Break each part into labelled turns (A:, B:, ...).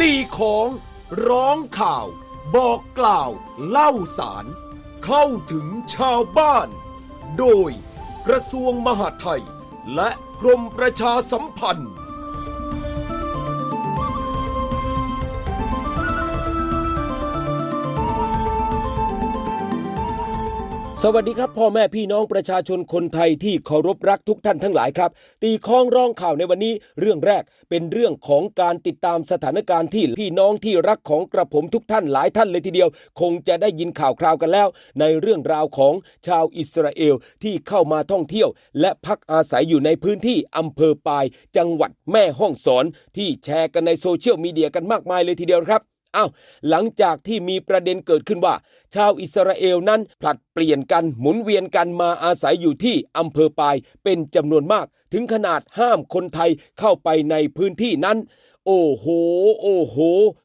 A: ตีของร้องข่าว บอกกล่าว เล่าสาร เข้าถึงชาวบ้าน โดยกระทรวงมหาดไทย และกรมประชาสัมพันธ์
B: สวัสดีครับพ่อแม่พี่น้องประชาชนคนไทยที่เคารพรักทุกท่านทั้งหลายครับ ตีค้องร้องข่าวในวันนี้เรื่องแรกเป็นเรื่องของการติดตามสถานการณ์ที่พี่น้องที่รักของกระผมทุกท่านหลายท่านเลยทีเดียว คงจะได้ยินข่าวคราวกันแล้ว ในเรื่องราวของชาวอิสราเอลที่เข้ามาท่องเที่ยว และพักอาศัยอยู่ในพื้นที่อำเภอปาย จังหวัดแม่ฮ่องสอน ที่แชร์กันในโซเชียลมีเดียกันมากมายเลยทีเดียวครับ อ้าวหลังจากที่มีประเด็นเกิดขึ้นว่า ชาวอิสราเอลนั้นผลัดเปลี่ยนกันหมุนเวียนกันมาอาศัยอยู่ที่อำเภอปายเป็นจำนวนมาก ถึงขนาดห้ามคนไทยเข้าไปในพื้นที่นั้น โอ้โห โอ้โห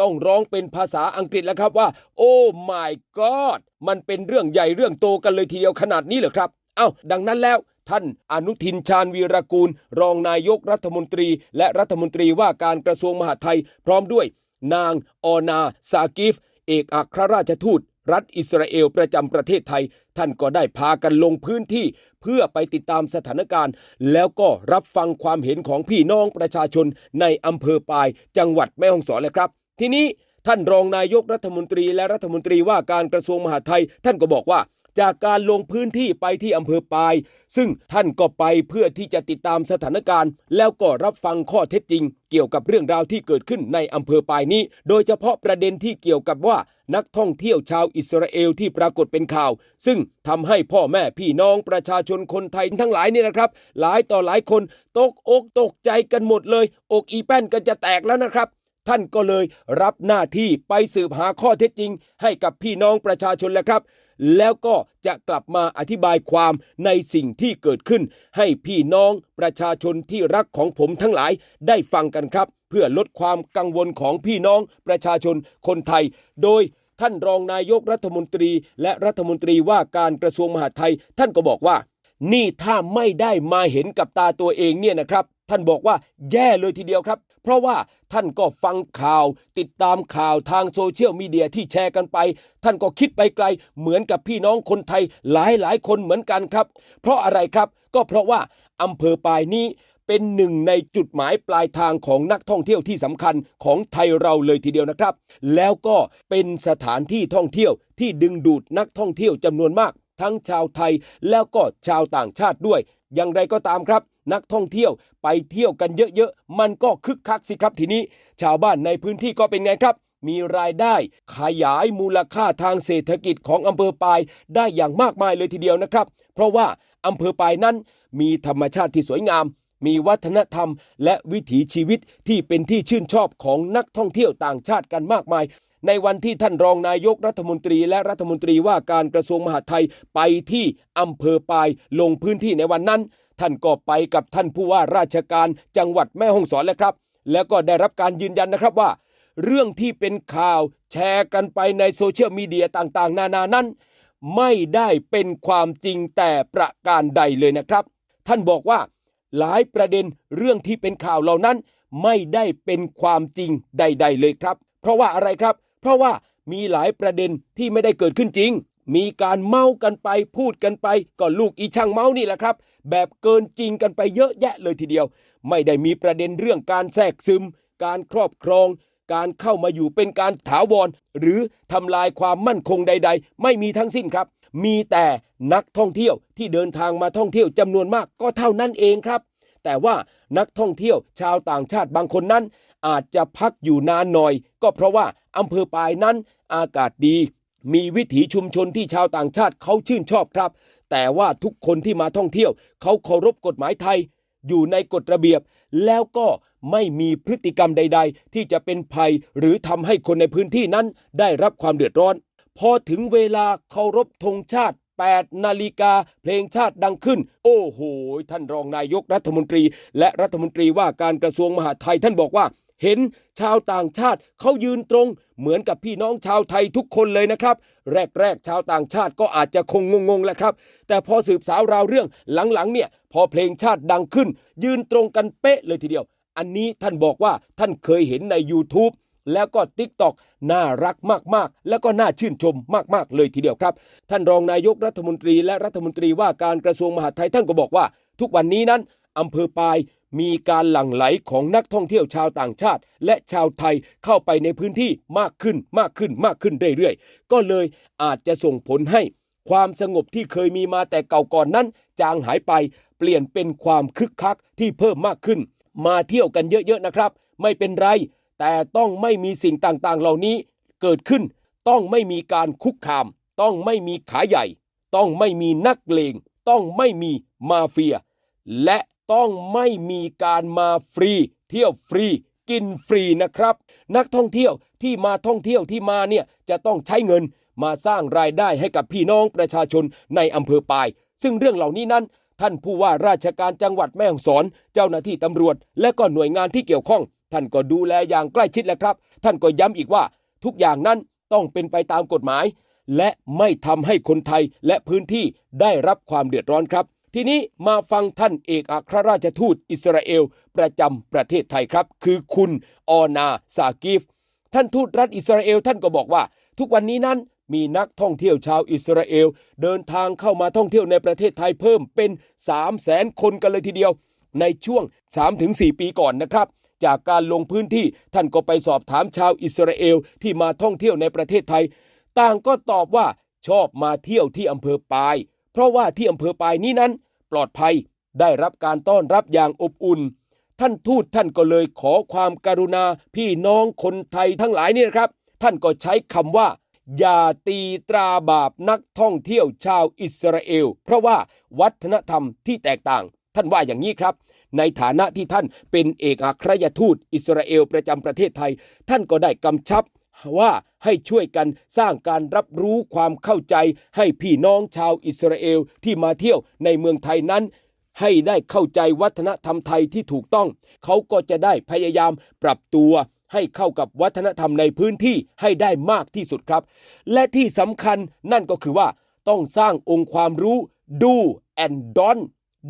B: ต้องร้องเป็นภาษาอังกฤษแล้วครับว่า โอ้ my god มันเป็นเรื่องใหญ่เรื่องโตกันเลยทีเดียวขนาดนี้เหรอครับเอ้าดังนั้นแล้วท่านอนุทินชาญวีรกูล รองนายกรัฐมนตรี และรัฐมนตรีว่าการกระทรวงมหาดไทยพร้อมด้วย นางออนาซากิฟ เอกอัครราชทูต รัฐอิสราเอลประจำประเทศไทย ท่านก็ได้พากันลงพื้นที่เพื่อไปติดตามสถานการณ์ แล้วก็รับฟังความเห็นของพี่น้องประชาชนในอำเภอปาย จังหวัดแม่ฮ่องสอนเลยครับ ทีนี้ท่านรองนายกรัฐมนตรีและรัฐมนตรีว่าการกระทรวงมหาดไทย ท่านก็บอกว่า จากการลงพื้นที่ไปที่อำเภอปาย ซึ่งท่านก็ไปเพื่อที่จะติดตามสถานการณ์ แล้วก็รับฟังข้อเท็จจริง เกี่ยวกับเรื่องราวที่เกิดขึ้นในอำเภอปายนี้ โดยเฉพาะประเด็นที่เกี่ยวกับว่านักท่องเที่ยวชาวอิสราเอลที่ปรากฏเป็นข่าว ซึ่งทำให้พ่อแม่พี่น้องประชาชนคนไทยทั้งหลายเนี่ยนะครับ หลายต่อหลายคนตกอกตกใจกันหมดเลย อกอีแป้นกันจะแตกแล้วนะครับท่านก็เลยรับหน้าที่ไปสืบหาข้อเท็จจริง ให้กับพี่น้องประชาชนแหละครับ แล้วก็จะกลับมาอธิบายความในสิ่งที่เกิดขึ้น ให้พี่น้องประชาชนที่รักของผมทั้งหลายได้ฟังกันครับ เพื่อลดความกังวลของพี่น้องประชาชนคนไทย โดยท่านรองนายกรัฐมนตรี และรัฐมนตรีว่าการกระทรวงมหาดไทย ท่านก็บอกว่า นี่ถ้าไม่ได้มาเห็นกับตาตัวเองเนี่ยนะครับ ท่านบอกว่าแย่เลยทีเดียวครับ เพราะว่าท่านก็ฟังข่าว ติดตามข่าวทางโซเชียลมีเดียที่แชร์กันไป ท่านก็คิดไปไกล เหมือนกับพี่น้องคนไทยหลายหลายๆคนเหมือนกันครับ เพราะอะไรครับก็เพราะว่าอำเภอปายนี้เป็นหนึ่งในจุดหมายปลายทางของนักท่องเที่ยวที่สำคัญของไทยเราเลยทีเดียวนะครับ แล้วก็เป็นสถานที่ท่องเที่ยวที่ดึงดูดนักท่องเที่ยวจำนวนมาก ทั้งชาวไทยแล้วก็ชาวต่างชาติด้วย อย่างไรก็ตามครับ นักท่องเที่ยวไปเที่ยวกันเยอะๆ มันก็คึกคักสิครับทีนี้ ชาวบ้านในพื้นที่ก็เป็นไงครับ มีรายได้ ขยายมูลค่าทางเศรษฐกิจของอำเภอปายได้อย่างมากมายเลยทีเดียวนะครับ เพราะว่าอำเภอปายนั้น มีธรรมชาติที่สวยงาม มีวัฒนธรรม และวิถีชีวิตที่เป็นที่ชื่นชอบของนักท่องเที่ยวต่างชาติกันมากมายในวันที่ท่านรองนายกรัฐมนตรีและรัฐมนตรีว่าการกระทรวงมหาดไทยไปที่อำเภอปายลงพื้นที่ในวันนั้น ท่านก็ไปกับท่านผู้ว่าราชการจังหวัดแม่ฮ่องสอนแล้วครับ แล้วก็ได้รับการยืนยันนะครับว่า เรื่องที่เป็นข่าวแชร์กันไปในโซเชียลมีเดียต่างๆ นานานั้น ไม่ได้เป็นความจริงแต่ประการใดเลยนะครับ ท่านบอกว่า หลายประเด็นเรื่องที่เป็นข่าวเหล่านั้น ไม่ได้เป็นความจริงใด ๆ เลยครับ เพราะว่าอะไรครับ เพราะว่ามีหลายประเด็นที่ไม่ได้เกิดขึ้นจริง มีการเมากันไปพูดกันไปก็ลูกอีช่างเมานี่แหละครับ แบบเกินจริงกันไปเยอะแยะเลยทีเดียว ไม่ได้มีประเด็นเรื่องการแทรกซึม การครอบครอง การเข้ามาอยู่เป็นการถาวร หรือทำลายความมั่นคงใด ๆ ไม่มีทั้งสิ้นครับ มีแต่นักท่องเที่ยวที่เดินทางมาท่องเที่ยวจำนวนมากก็เท่านั้นเองครับ แต่ว่านักท่องเที่ยวชาวต่างชาติบางคนนั้น อาจจะพักอยู่นานหน่อย ก็เพราะว่าอำเภอปายนั้นอากาศดีมีวิถีชุมชนที่ชาวต่างชาติเขาชื่นชอบครับ แต่ว่าทุกคนที่มาท่องเที่ยว เขาเคารพกฎหมายไทย อยู่ในกฎระเบียบ แล้วก็ไม่มีพฤติกรรมใด ๆ ที่จะเป็นภัยหรือทำให้คนในพื้นที่นั้นได้รับความเดือดร้อน พอถึงเวลาเคารพธงชาติ8นาฬิกาเพลงชาติดังขึ้น โอ้โห ท่านรองนายกรัฐมนตรี และรัฐมนตรีว่าการกระทรวงมหาดไทยท่านบอกว่า เห็นชาวต่างชาติเขายืนตรง เหมือนกับพี่น้องชาวไทยทุกคนเลยนะครับ แรกๆ ชาวต่างชาติก็อาจจะคงงงๆแหละครับ แต่พอสืบสาวราวเรื่องหลังๆเนี่ยพอเพลงชาติดังขึ้น ยืนตรงกันเป๊ะเลยทีเดียว อันนี้ท่านบอกว่าท่านเคยเห็นใน YouTube แล้วก็ TikTok น่ารักมากๆ แล้วก็น่าชื่นชมมากๆ เลยทีเดียวครับ ท่านรองนายกรัฐมนตรีและรัฐมนตรีว่าการกระทรวงมหาดไทยท่านก็บอกว่า ทุกวันนี้นั้นอำเภอปาย มีการหลั่งไหลของนักท่องเที่ยวชาวต่างชาติ และชาวไทยเข้าไปในพื้นที่มากขึ้นมากขึ้นมากขึ้นเรื่อยๆ ก็เลยอาจจะส่งผลให้ความสงบที่เคยมีมาแต่เก่าก่อนนั้น จางหายไปเปลี่ยนเป็นความคึกคักที่เพิ่มมากขึ้น มาเที่ยวกันเยอะๆนะครับ ไม่เป็นไร แต่ต้องไม่มีสิ่งต่างๆ เหล่านี้เกิดขึ้น ต้องไม่มีการคุกคาม ต้องไม่มีขาใหญ่ ต้องไม่มีนักเลง ต้องไม่มีมาเฟีย และ ต้องไม่มีการมาฟรี เที่ยวฟรี กินฟรีนะครับ นักท่องเที่ยวที่มาท่องเที่ยวที่มาเนี่ยจะต้องใช้เงินมาสร้างรายได้ให้กับพี่น้องประชาชนในอำเภอปาย ซึ่งเรื่องเหล่านี้นั้น ท่านผู้ว่าราชการจังหวัดแม่ฮ่องสอน เจ้าหน้าที่ตำรวจ และก็หน่วยงานที่เกี่ยวข้อง ท่านก็ดูแลอย่างใกล้ชิดแหละครับ ท่านก็ย้ำอีกว่า ทุกอย่างนั้นต้องเป็นไปตามกฎหมาย และไม่ทำให้คนไทยและพื้นที่ได้รับความเดือดร้อนครับ ทีนี้มาฟังท่านเอกอัครราชทูตอิสราเอล ประจำประเทศไทยครับ คือคุณออนาซากิฟ ท่านทูตรัฐอิสราเอลท่านก็บอกว่า ทุกวันนี้นั้นมีนักท่องเที่ยวชาวอิสราเอล เดินทางเข้ามาท่องเที่ยวในประเทศไทยเพิ่มเป็น 3 0 0แสนคนกันเลยทีเดียว ในช่วง 3-4 ปีก่อนนะครับ จากการลงพื้นที่ท่านก็ไปสอบถามชาวอิสราเอลที่มาท่องเที่ยวในประเทศไทย ต่างก็ตอบว่าชอบมาเที่ยวที่อำเภอปาย เพราะว่าที่อำเภอปายนี้นั้น ปลอดภัย ได้รับการต้อนรับอย่างอบอุ่น ท่านทูตท่านก็เลยขอความการุณาพี่น้องคนไทยทั้งหลายนี่นะครับ ท่านก็ใช้คำว่า อย่าตีตราบาปนักท่องเที่ยวชาวอิสราเอล เพราะว่าวัฒนธรรมที่แตกต่าง ท่านว่าอย่างนี้ครับในฐานะที่ท่านเป็นเอกอัครราชทูตอิสราเอลประจำประเทศไทย ท่านก็ได้กำชับว่า ให้ช่วยกันสร้างการรับรู้ความเข้าใจ ให้พี่น้องชาวอิสราเอลที่มาเที่ยวในเมืองไทยนั้น ให้ได้เข้าใจวัฒนธรรมไทยที่ถูกต้อง เขาก็จะได้พยายามปรับตัวให้เข้ากับวัฒนธรรมในพื้นที่ให้ได้มากที่สุดครับ และที่สำคัญนั่นก็คือว่าต้องสร้างองค์ความรู้ do and don't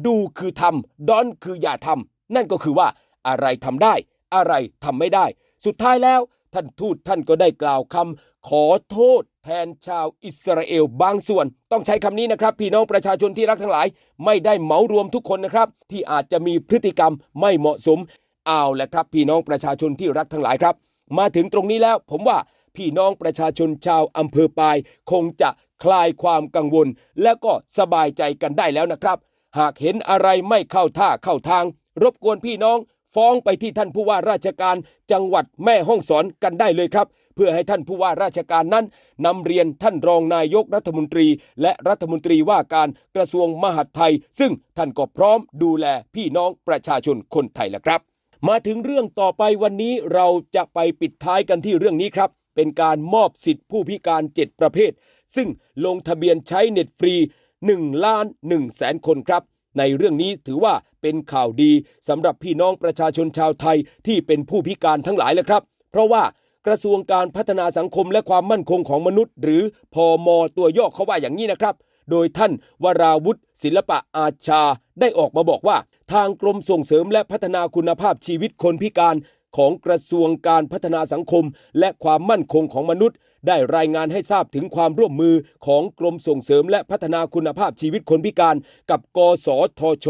B: ดูคือทำ don คืออย่าทำนั่นก็คือว่าอะไรทำได้ อะไรทำไม่ได้ สุดท้ายแล้ว ท่านทูตท่านก็ได้กล่าวคำขอโทษแทนชาวอิสราเอลบางส่วน ต้องใช้คำนี้นะครับ พี่น้องประชาชนที่รักทั้งหลาย ไม่ได้เหมารวมทุกคนนะครับ ที่อาจจะมีพฤติกรรมไม่เหมาะสมเอาแหละครับ พี่น้องประชาชนที่รักทั้งหลายครับ มาถึงตรงนี้แล้ว ผมว่าพี่น้องประชาชนชาวอำเภอปาย คงจะคลายความกังวล และก็สบายใจกันได้แล้วนะครับ หากเห็นอะไรไม่เข้าท่าเข้าทาง รบกวนพี่น้อง ฟ้องไปที่ท่านผู้ว่าราชการจังหวัดแม่ฮ่องสอนกันได้เลยครับ เพื่อให้ท่านผู้ว่าราชการนั้นนำเรียนท่านรองนายกรัฐมนตรี และรัฐมนตรีว่าการกระทรวงมหาดไทย ซึ่งท่านก็พร้อมดูแลพี่น้องประชาชนคนไทยแล้วครับ มาถึงเรื่องต่อไปวันนี้เราจะไปปิดท้ายกันที่เรื่องนี้ครับ เป็นการมอบสิทธิผู้พิการ 7 ประเภท ซึ่งลงทะเบียนใช้เน็ตฟรี1ล้าน1แสนคนครับ ในเรื่องนี้ถือว่าเป็นข่าวดีสำหรับพี่น้องประชาชนชาวไทยที่เป็นผู้พิการทั้งหลายเลยครับ เพราะว่ากระทรวงการพัฒนาสังคมและความมั่นคงของมนุษย์ หรือพอมตัวย่อเขาว่าอย่างนี้นะครับ โดยท่านวราวุฒิศิลปะอาชาได้ออกมาบอกว่า ทางกรมส่งเสริมและพัฒนาคุณภาพชีวิตคนพิการของกระทรวงการพัฒนาสังคม และความมั่นคงของมนุษย์ ได้รายงานให้ทราบถึงความร่วมมือของกรมส่งเสริมและพัฒนาคุณภาพชีวิตคนพิการกับกสทช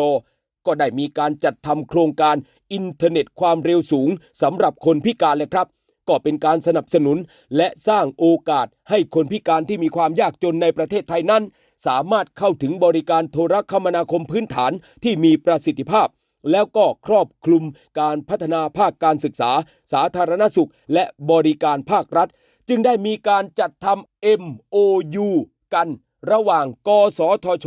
B: ก็ได้มีการจัดทำโครงการอินเทอร์เน็ตความเร็วสูงสำหรับคนพิการเลยครับก็เป็นการสนับสนุนและสร้างโอกาสให้คนพิการที่มีความยากจนในประเทศไทยนั้น สามารถเข้าถึงบริการโทรคมนาคมพื้นฐานที่มีประสิทธิภาพ แล้วก็ครอบคลุมการพัฒนาภาคการศึกษา สาธารณสุข และบริการภาครัฐ จึงได้มีการจัดทำ MOU กันระหว่างกสทช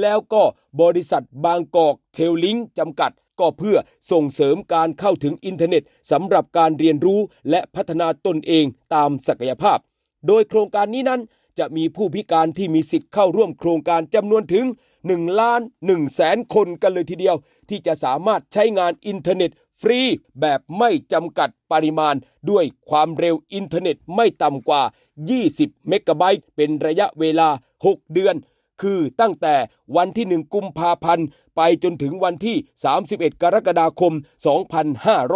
B: แล้วก็บริษัทบางกอกเทลลิงจำกัด ก็เพื่อส่งเสริมการเข้าถึงอินเทอร์เน็ตสำหรับการเรียนรู้และพัฒนาตนเองตามศักยภาพ โดยโครงการนี้นั้นจะมีผู้พิการที่มีสิทธิ์เข้าร่วมโครงการจำนวนถึง1ล้าน1แสนคนกันเลยทีเดียว ที่จะสามารถใช้งานอินเทอร์เน็ต ฟรีแบบไม่จำกัดปริมาณ ด้วยความเร็วอินเทอร์เน็ตไม่ต่ำกว่า 20 เมกะไบต์เป็นระยะเวลา 6 เดือน คือตั้งแต่วันที่ 1 กุมภาพันธ์ ไปจนถึงวันที่ 31 กรกฎาคม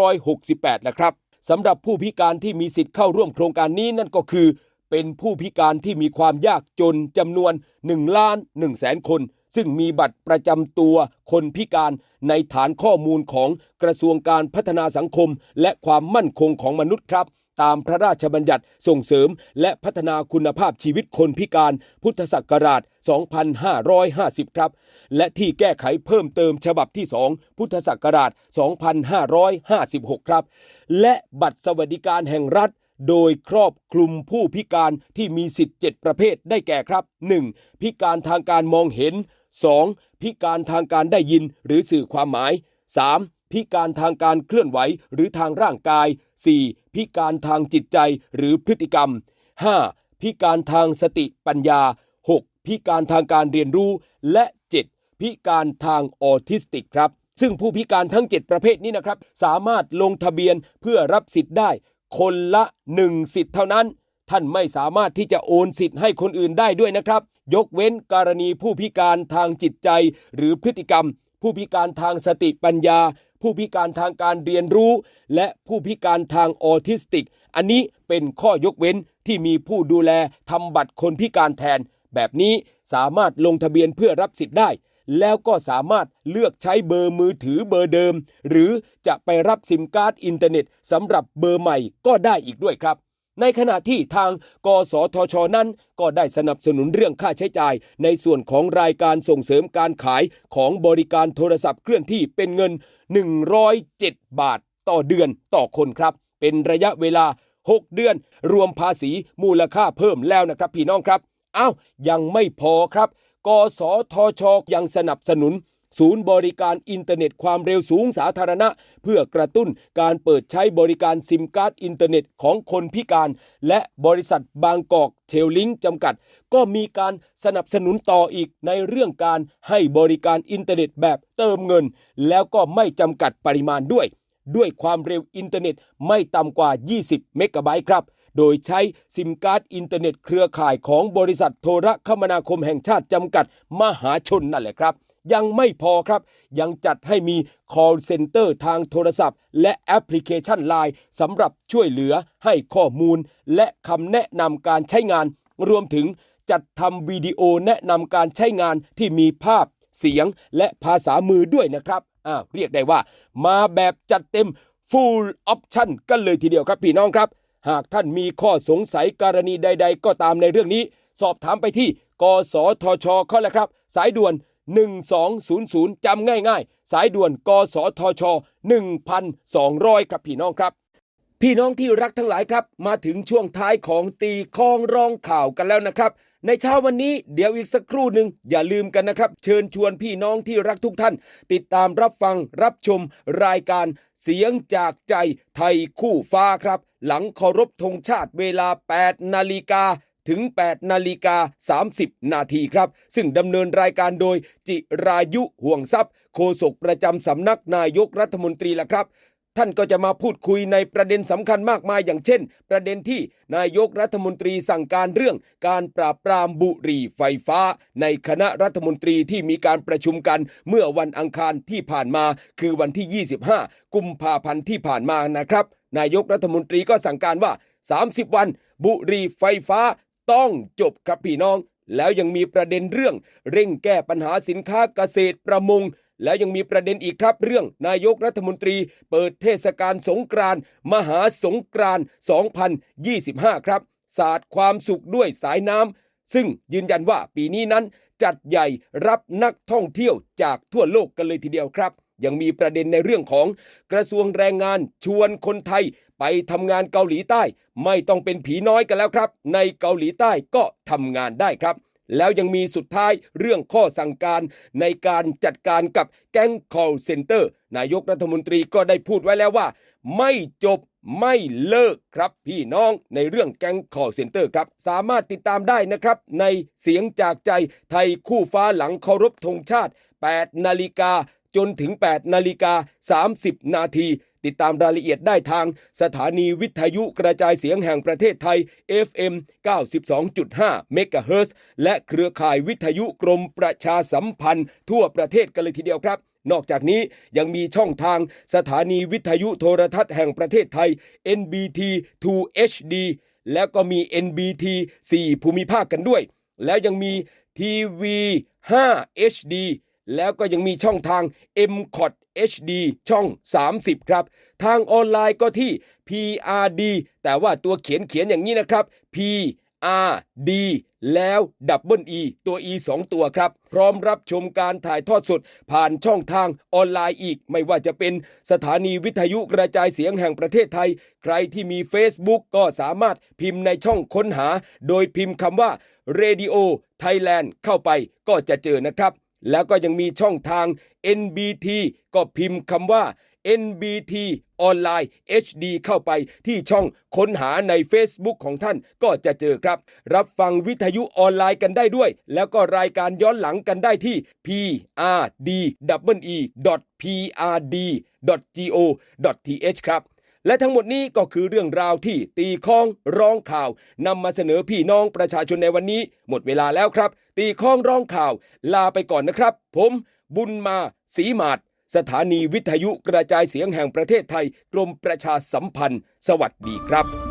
B: 2568 นะครับสำหรับผู้พิการที่มีสิทธิ์เข้าร่วมโครงการนี้นั่นก็คือ เป็นผู้พิการที่มีความยากจนจำนวน1ล้าน1แสนคน ซึ่งมีบัตรประจำตัวคนพิการในฐานข้อมูลของกระทรวงการพัฒนาสังคม และความมั่นคงของมนุษย์ครับ ตามพระราชบัญญัติส่งเสริม และพัฒนาคุณภาพชีวิตคนพิการ พุทธศักราช 2550 ครับ และที่แก้ไขเพิ่มเติมฉบับที่ 2 พุทธศักราช 2556 ครับ และบัตรสวัสดิการแห่งรัฐ โดยครอบคลุมผู้พิการที่มีสิทธิ์7ประเภทได้แก่ครับ 1. พิการทางการมองเห็น 2. พิการทางการได้ยินหรือสื่อความหมาย 3. พิการทางการเคลื่อนไหวหรือทางร่างกาย 4. พิการทางจิตใจหรือพฤติกรรม 5. พิการทางสติปัญญา 6. พิการทางการเรียนรู้ และ 7. พิการทางออทิสติกครับ ซึ่งผู้พิการทั้ง 7 ประเภทนี้นะครับ สามารถลงทะเบียนเพื่อรับสิทธิ์ได้ คนละ 1 สิทธิ์เท่านั้น ท่านไม่สามารถที่จะโอนสิทธิ์ให้คนอื่นได้ด้วยนะครับ ยกเว้นกรณีผู้พิการทางจิตใจ หรือพฤติกรรม ผู้พิการทางสติปัญญา ผู้พิการทางการเรียนรู้ และผู้พิการทางออทิสติก อันนี้เป็นข้อยกเว้นที่มีผู้ดูแลทำบัตรคนพิการแทน แบบนี้สามารถลงทะเบียนเพื่อรับสิทธิ์ได้ แล้วก็สามารถเลือกใช้เบอร์มือถือเบอร์เดิม หรือจะไปรับซิมการ์ดอินเทอร์เน็ตสำหรับเบอร์ใหม่ก็ได้อีกด้วยครับ ในขณะที่ทางกสทชนั้น ก็ได้สนับสนุนเรื่องค่าใช้จ่าย ในส่วนของรายการส่งเสริมการขายของบริการโทรศัพท์เคลื่อนที่เป็นเงิน 107 บาทต่อเดือนต่อคนครับ เป็นระยะเวลา 6 เดือน รวมภาษีมูลค่าเพิ่มแล้วนะครับพี่น้องครับอ้าวยังไม่พอครับ กสทช ยังสนับสนุน ศูนย์บริการอินเทอร์เน็ตความเร็วสูงสาธารณะ เพื่อกระตุ้นการเปิดใช้บริการซิมการ์ดอินเทอร์เน็ตของคนพิการ และบริษัทบางกอกเทลลิงจำกัด ก็มีการสนับสนุนต่ออีกในเรื่องการให้บริการอินเทอร์เน็ตแบบเติมเงิน แล้วก็ไม่จำกัดปริมาณด้วย ด้วยความเร็วอินเทอร์เน็ตไม่ต่ำกว่า 20 เมกะไบต์ครับ โดยใช้ซิมการ์ดอินเทอร์เน็ตเครือข่ายของบริษัทโทรคมนาคมแห่งชาติจำกัดมหาชนนั่นแหละครับ ยังไม่พอครับ ยังจัดให้มี call center ทางโทรศัพท์ และแอปพลิเคชัน Line สำหรับช่วยเหลือให้ข้อมูล และคำแนะนำการใช้งาน รวมถึงจัดทำวิดีโอแนะนำการใช้งานที่มีภาพ เสียง และภาษามือด้วยนะครับอ้าวเรียกได้ว่า มาแบบจัดเต็ม full option กันเลยทีเดียวครับพี่น้องครับ หากท่านมีข้อสงสัยกรณีใด ๆ ก็ตามในเรื่องนี้ สอบถามไปที่ กสทชเขาแหละครับ สายด่วน 1200จำง่ายๆ สายด่วน กสทช 1,200 ครับพี่น้องครับ พี่น้องที่รักทั้งหลายครับ มาถึงช่วงท้ายของตีคองรองข่าวกันแล้วนะครับ ในเช้าวันนี้เดี๋ยวอีกสักครู่หนึ่งอย่าลืมกันนะครับ เชิญชวนพี่น้องที่รักทุกท่าน ติดตามรับฟังรับชมรายการเสียงจากใจไทยคู่ฟ้าครับ หลังเคารพธงชาติเวลา 8 นาฬิกาถึง 8 นาฬิกา 30 นาทีครับ ซึ่งดำเนินรายการโดยจิรายุห่วงทรัพย์ โฆษกประจำสำนักนายกรัฐมนตรีละครับ ท่านก็จะมาพูดคุยในประเด็นสำคัญมากมายอย่างเช่น ประเด็นที่นายกรัฐมนตรีสั่งการเรื่อง การปราบปรามบุหรี่ไฟฟ้า ในคณะรัฐมนตรีที่มีการประชุมกันเมื่อวันอังคารที่ผ่านมา คือวันที่ 25 กุมภาพันธ์ที่ผ่านมานะครับ นายกรัฐมนตรีก็สั่งการว่า 30 วัน บุหรี่ไฟฟ้าต้องจบครับพี่น้อง แล้วยังมีประเด็นเรื่อง เร่งแก้ปัญหาสินค้าเกษตรประมง แล้วยังมีประเด็นอีกครับเรื่องนายกรัฐมนตรี เปิดเทศกาลสงกรานมหาสงกราน2025 ครับ ศาสตร์ความสุขด้วยสายน้ำซึ่งยืนยันว่าปีนี้นั้นจัดใหญ่รับนักท่องเที่ยวจากทั่วโลกกันเลยทีเดียวครับ ยังมีประเด็นในเรื่องของกระทรวงแรงงานชวนคนไทยไปทำงานเกาหลีใต้ ไม่ต้องเป็นผีน้อยกันแล้วครับ ในเกาหลีใต้ก็ทำงานได้ครับ แล้วยังมีสุดท้ายเรื่องข้อสั่งการในการจัดการกับแก๊ง call center นายกรัฐมนตรีก็ได้พูดไว้แล้วว่า ไม่จบไม่เลิกครับพี่น้องในเรื่องแก๊ง call center ครับ สามารถติดตามได้นะครับ ในเสียงจากใจไทยคู่ฟ้าหลังเคารพธงชาติ 8 นาฬิกาจนถึง 8 นาฬิกา 30 นาที ติดตามรายละเอียดได้ทางสถานีวิทยุกระจายเสียงแห่งประเทศไทย FM 92.5เมกะเฮิรตซ์และเครือข่ายวิทยุกรมประชาสัมพันธ์ ทั่วประเทศกันเลยทีเดียวครับนอกจากนี้ยังมีช่องทางสถานีวิทยุโทรทัศน์แห่งประเทศไทย NBT 2 HD แล้วก็มี NBT 4 ภูมิภาคกันด้วย แล้วยังมีทีวี5 HD แล้วก็ยังมีช่องทาง m c o t HD ช่อง 30 ครับ ทางออนไลน์ก็ที่ PRD แต่ว่าตัวเขียนเขียนอย่างนี้นะครับ PRD แล้วดับเบิล E ตัว E 2 ตัวครับ พร้อมรับชมการถ่ายทอดสด ผ่านช่องทางออนไลน์อีก ไม่ว่าจะเป็นสถานีวิทยุกระจายเสียงแห่งประเทศไทย ใครที่มี Facebook ก็สามารถพิมพ์ในช่องค้นหา โดยพิมพ์คำว่า Radio Thailand เข้าไปก็จะเจอนะครับ แล้วก็ยังมีช่องทาง NBT ก็พิมพ์คำว่า NBT ออนไลน์ HD เข้าไปที่ช่องค้นหาใน Facebook ของท่านก็จะเจอครับ รับฟังวิทยุออนไลน์กันได้ด้วย แล้วก็รายการย้อนหลังกันได้ที่ prd-prd.go.th ครับ และทั้งหมดนี้ก็คือเรื่องราวที่ตีค้องร้องข่าวนำมาเสนอพี่น้องประชาชนในวันนี้ หมดเวลาแล้วครับ ตีค้องร้องข่าวลาไปก่อนนะครับ ผมบุญมาศรีมาศสถานีวิทยุกระจายเสียงแห่งประเทศไทย กรมประชาสัมพันธ์ สวัสดีครับ